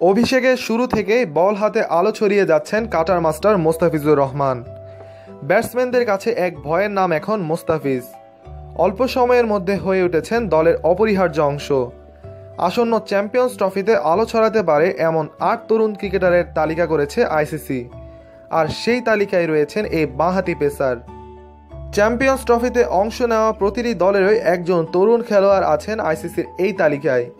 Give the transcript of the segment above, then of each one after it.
অভিষেকের শুরু থেকেই বল হাতে আলো ছড়িয়ে যাচ্ছেন কাটার মাস্টার মোস্তাফিজুর রহমান। ব্যাটসম্যানদের কাছে এক ভয়ের নাম এখন মোস্তাফিজ। অল্প সময়ের মধ্যে হয়ে উঠেছেন দলের অপরিহার্য অংশ। আসন্ন চ্যাম্পিয়ন্স ট্রফিতে আলো ছড়াতে পারে এমন আট তরুণ ক্রিকেটারের তালিকা করেছে আইসিসি। আর সেই তালিকায় রয়েছেন এই বাঁহাতি পেসার। চ্যাম্পিয়ন্স ট্রফিতে অংশ নেওয়া প্রতিটি দলেরই একজন তরুণ খেলোয়াড় আছেন আইসিসির এই তালিকায়।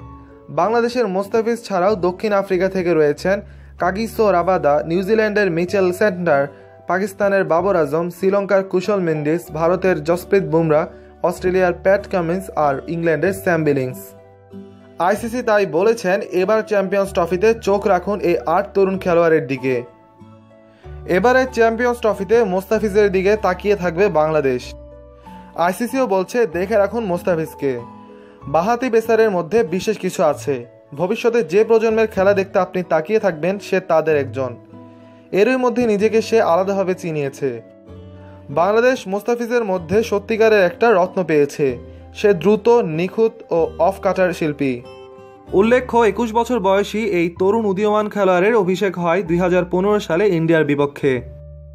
বাংলাদেশের মোস্তাফিজ ছাড়াও দক্ষিণ আফ্রিকা থেকে রয়েছেন কাগিসো রাবাদা নিউজিল্যান্ডের মিচেল সেন্টার পাকিস্তানের বাবর আজম, শ্রীলঙ্কার কুশল মেন্ডিস, ভারতের জসপ্রীত বুমরা, অস্ট্রেলিয়ার প্যাট কামিন্স আর ইংল্যান্ডের স্যাম বিলিংস। আইসিসি তাই বলেছেন, এবার চ্যাম্পিয়ন্স ট্রফিতে চোখ রাখুন এই আট তরুণ খেলোয়াড়ের দিকে। এবারে চ্যাম্পিয়ন্স ট্রফিতে মোস্তাফিজের দিকে তাকিয়ে থাকবে বাংলাদেশ। আইসিসিও বলছে, দেখে রাখুন মোস্তাফিজকে বাহাতি পেসারের মধ্যে বিশেষ কিছু আছে। ভবিষ্যতে যে প্রজন্মের খেলা দেখতে আপনি তাকিয়ে থাকবেন, সে তাদের একজন। এরই মধ্যে নিজেকে সে আলাদাভাবে চিনিয়েছে। বাংলাদেশ মোস্তাফিজের মধ্যে সত্যিকারের একটা রত্ন পেয়েছে। সে দ্রুত, নিখুঁত ও অফ কাটার শিল্পী। উল্লেখ্য, একুশ বছর বয়সী এই তরুণ উদীয়মান খেলোয়াড়ের অভিষেক হয় দুই হাজার পনেরো সালে ইন্ডিয়ার বিপক্ষে।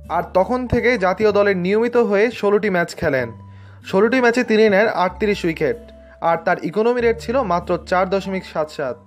আর তখন থেকে জাতীয় দলের নিয়মিত হয়ে ষোলোটি ম্যাচ খেলেন। ষোলোটি ম্যাচে তিনি নেন আটত্রিশ উইকেট। আর তার ইকোনমি রেট ছিল মাত্র চার দশমিক সাত সাত।